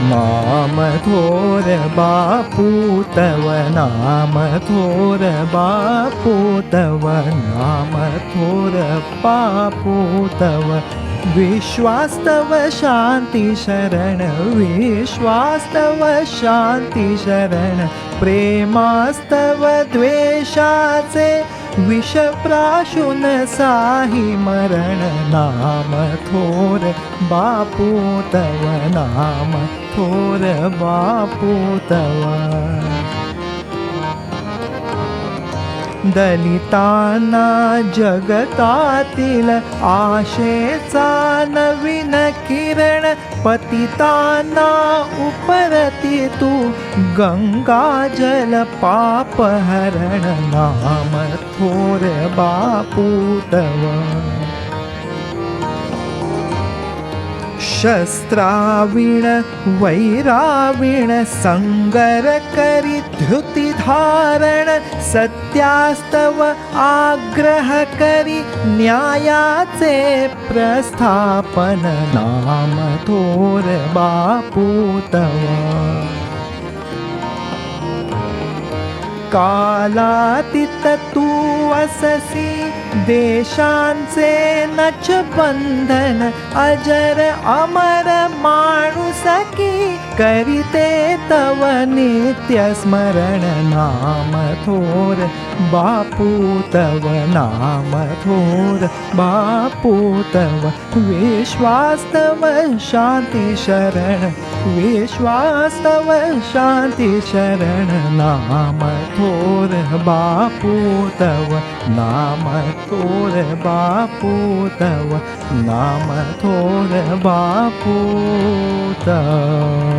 नाम थोर बापू तव नाम थोर बापू तव नाम थोर बापू तव। विश्वास्तव शांती शरण विश्वास्तव शांती शरण। प्रेमास्तव द्वेषाचे विषप्राशुन साही मरण नाम थोर बापू तव नाम थोर बापू तव दलितांना जगतातील आशेचा नवीन किरण पतितांना उपरती तू गंगाजल पाप हरण नाम थोर बापू तव शस्त्राविण वैराविण संगर करि धृति धारण सत्यास्तव आग्रह करि न्यायाचे प्रस्थापन नाम थोर बापू तवा कालातीत तू अससी देशांचे नच बंधन अजर अमर माणूस की करीते तव नित्य स्मरण नाम थोर बापू तव नाम थोर बापू तव। विश्वास्तव शांती शरण विश्वास्तव शांती शरण नाम थोर बापू तव नाम थोर बापू तव नाम थोर बापू तव